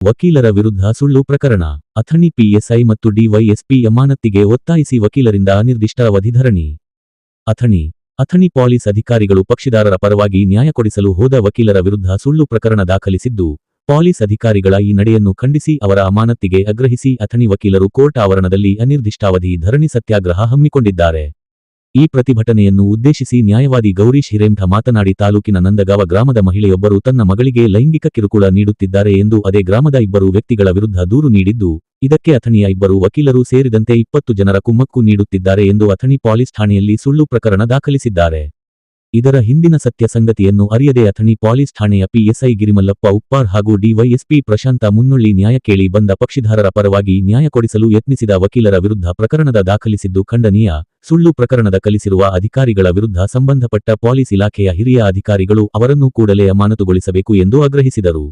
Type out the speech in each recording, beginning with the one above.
ವಕೀಲರ ವಿರುದ್ಧ ಸುಳ್ಳು ಪ್ರಕರಣ. ಅಥಣಿ ಪಿಎಸ್ಐ ಮತ್ತು ಡಿವೈಎಸ್ಪಿ ಅಮಾನತ್ತಿಗೆ ಒತ್ತಾಯಿಸಿ ವಕೀಲರಿಂದ ಅನಿರ್ದಿಷ್ಟಾವಧಿ ಧರಣಿ. ಅಥಣಿ ಅಥಣಿ ಪಾಲಿಸ್ ಅಧಿಕಾರಿಗಳು ಪಕ್ಷಿದಾರರ ಪರವಾಗಿ ನ್ಯಾಯ ಕೊಡಿಸಲು ಹೋದ ವಕೀಲರ ವಿರುದ್ಧ ಸುಳ್ಳು ಪ್ರಕರಣ ದಾಖಲಿಸಿದ್ದು, ಪೊಲೀಸ್ ಅಧಿಕಾರಿಗಳ ಈ ನಡೆಯನ್ನು ಖಂಡಿಸಿ ಅವರ ಅಮಾನತ್ತಿಗೆ ಆಗ್ರಹಿಸಿ ಅಥಣಿ ವಕೀಲರು ಕೋರ್ಟ್ ಆವರಣದಲ್ಲಿ ಅನಿರ್ದಿಷ್ಟಾವಧಿ ಧರಣಿ ಸತ್ಯಾಗ್ರಹ ಹಮ್ಮಿಕೊಂಡಿದ್ದಾರೆ. ಈ ಪ್ರತಿಭಟನೆಯನ್ನು ಉದ್ದೇಶಿಸಿ ನ್ಯಾಯವಾದಿ ಗೌರೀಶ್ ಹಿರೇಂಠ ಮಾತನಾಡಿ ತಾಲೂಕಿನ ನಂದಗಾವ ಗ್ರಾಮದ ಮಹಿಳೆಯೊಬ್ಬರು ತನ್ನ ಮಗಳಿಗೆ ಲೈಂಗಿಕ ಕಿರುಕುಳ ನೀಡುತ್ತಿದ್ದಾರೆ ಎಂದು ಅದೇ ಗ್ರಾಮದ ಇಬ್ಬರು ವ್ಯಕ್ತಿಗಳ ವಿರುದ್ಧ ದೂರು ನೀಡಿದ್ದು, ಇದಕ್ಕೆ ಅಥಣಿಯ ಇಬ್ಬರು ವಕೀಲರು ಸೇರಿದಂತೆ ಇಪ್ಪತ್ತು ಜನರ ಕುಮ್ಮಕ್ಕು ನೀಡುತ್ತಿದ್ದಾರೆ ಎಂದು ಅಥಣಿ ಪೊಲೀಸ್ ಠಾಣೆಯಲ್ಲಿ ಸುಳ್ಳು ಪ್ರಕರಣ ದಾಖಲಿಸಿದ್ದಾರೆ. ಇದರ ಹಿಂದಿನ ಸತ್ಯ ಸಂಗತಿಯನ್ನು ಅರಿಯದೆ ಅಥಣಿ ಪೊಲೀಸ್ ಠಾಣೆಯ ಪಿಎಸ್ಐ ಗಿರಿಮಲ್ಲಪ್ಪ ಉಪ್ಪಾರ್ ಹಾಗೂ ಡಿವೈಎಸ್ಪಿ ಪ್ರಶಾಂತ ಮುನ್ನುಳ್ಳಿ ನ್ಯಾಯ ಕೇಳಿ ಬಂದ ಪಕ್ಷಿಧಾರರ ಪರವಾಗಿ ನ್ಯಾಯ ಕೊಡಿಸಲು ಯತ್ನಿಸಿದ ವಕೀಲರ ವಿರುದ್ಧ ಪ್ರಕರಣದ ದಾಖಲಿಸಿದ್ದು ಖಂಡನೀಯ. ಸುಳ್ಳು ಪ್ರಕರಣದ ಕಲಿಸಿರುವ ಅಧಿಕಾರಿಗಳ ವಿರುದ್ಧ ಸಂಬಂಧಪಟ್ಟ ಪಾಲಿಸ್ ಇಲಾಖೆಯ ಹಿರಿಯ ಅಧಿಕಾರಿಗಳು ಅವರನ್ನು ಕೂಡಲೇ ಅಮಾನತುಗೊಳಿಸಬೇಕು ಎಂದು ಆಗ್ರಹಿಸಿದರು.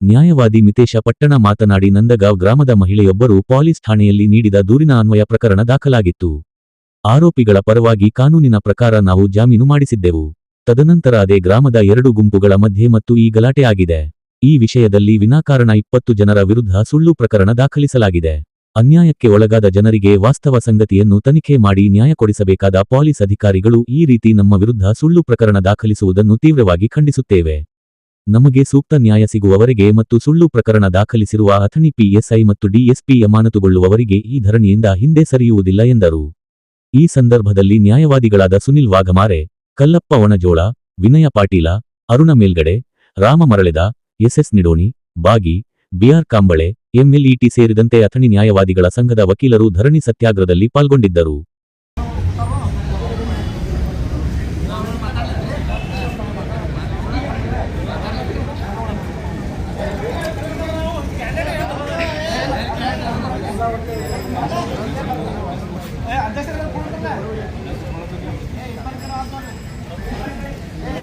ನ್ಯಾಯವಾದಿ ಮಿತೇಶ ಪಟ್ಟಣ ಮಾತನಾಡಿ ನಂದಗಾಂವ್ ಗ್ರಾಮದ ಮಹಿಳೆಯೊಬ್ಬರು ಪೊಲೀಸ್ ಠಾಣೆಯಲ್ಲಿ ನೀಡಿದ ದೂರಿನ ಅನ್ವಯ ಪ್ರಕರಣ ದಾಖಲಾಗಿತ್ತು. ಆರೋಪಿಗಳ ಪರವಾಗಿ ಕಾನೂನಿನ ಪ್ರಕಾರ ನಾವು ಜಾಮೀನು ಮಾಡಿಸಿದ್ದೆವು. ತದನಂತರ ಅದೇ ಗ್ರಾಮದ ಎರಡು ಗುಂಪುಗಳ ಮಧ್ಯೆ ಮತ್ತು ಈ ಗಲಾಟೆ ಆಗಿದೆ. ಈ ವಿಷಯದಲ್ಲಿ ವಿನಾಕಾರಣ ಇಪ್ಪತ್ತು ಜನರ ವಿರುದ್ಧ ಸುಳ್ಳು ಪ್ರಕರಣ ದಾಖಲಿಸಲಾಗಿದೆ. ಅನ್ಯಾಯಕ್ಕೆ ಒಳಗಾದ ಜನರಿಗೆ ವಾಸ್ತವ ಸಂಗತಿಯನ್ನು ತನಿಖೆ ಮಾಡಿ ನ್ಯಾಯ ಕೊಡಿಸಬೇಕಾದ ಪೊಲೀಸ್ ಅಧಿಕಾರಿಗಳು ಈ ರೀತಿ ನಮ್ಮ ವಿರುದ್ಧ ಸುಳ್ಳು ಪ್ರಕರಣ ದಾಖಲಿಸುವುದನ್ನು ತೀವ್ರವಾಗಿ ಖಂಡಿಸುತ್ತೇವೆ. ನಮಗೆ ಸೂಕ್ತ ನ್ಯಾಯ ಸಿಗುವವರೆಗೆ ಮತ್ತು ಸುಳ್ಳು ಪ್ರಕರಣ ದಾಖಲಿಸಿರುವ ಅಥಣಿ ಪಿಎಸ್ಐ ಮತ್ತು ಡಿಎಸ್ಪಿ ಅಮಾನತುಗೊಳ್ಳುವವರಿಗೆ ಈ ಧರಣಿಯಿಂದ ಹಿಂದೆ ಸರಿಯುವುದಿಲ್ಲ ಎಂದರು. ಈ ಸಂದರ್ಭದಲ್ಲಿ ನ್ಯಾಯವಾದಿಗಳಾದ ಸುನಿಲ್ ವಾಘಮಾರೆ, ಕಲ್ಲಪ್ಪ ಒಣಜೋಳ ವಿನಯ ಪಾಟೀಲ, ಅರುಣ ಮೇಲ್ಗಡೆ, ರಾಮ ಮರಳೆದ, ಎಸ್ಎಸ್ ನಿಡೋಣಿ, ಬಾಗಿ, ಬಿಆರ್ ಕಾಂಬಳೆ, ಎಂಎಲ್ಇಟಿ ಸೇರಿದಂತೆ ಅಥಣಿ ನ್ಯಾಯವಾದಿಗಳ ಸಂಘದ ವಕೀಲರು ಧರಣಿ ಸತ್ಯಾಗ್ರಹದಲ್ಲಿ ಪಾಲ್ಗೊಂಡಿದ್ದರು. अध्यक्ष फोन करता है